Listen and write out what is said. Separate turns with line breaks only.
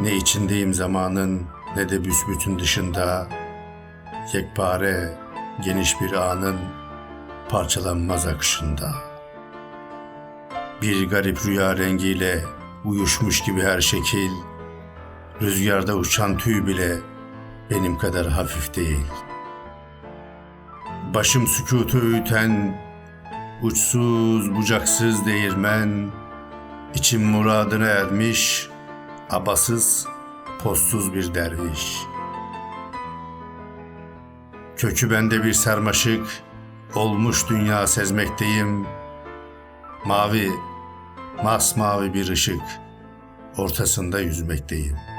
Ne içindeyim zamanın ne de büsbütün dışında Yekpare geniş bir anın parçalanmaz akışında. Bir garip rüya rengiyle uyuşmuş gibi her şekil Rüzgarda uçan tüy bile benim kadar hafif değil. Başım sükutu öğüten Uçsuz bucaksız değirmen İçim muradına ermiş Abasız postsuz bir derviş Kökü bende bir sarmaşık Olmuş dünya sezmekteyim Mavi, masmavi bir ışık Ortasında yüzmekteyim.''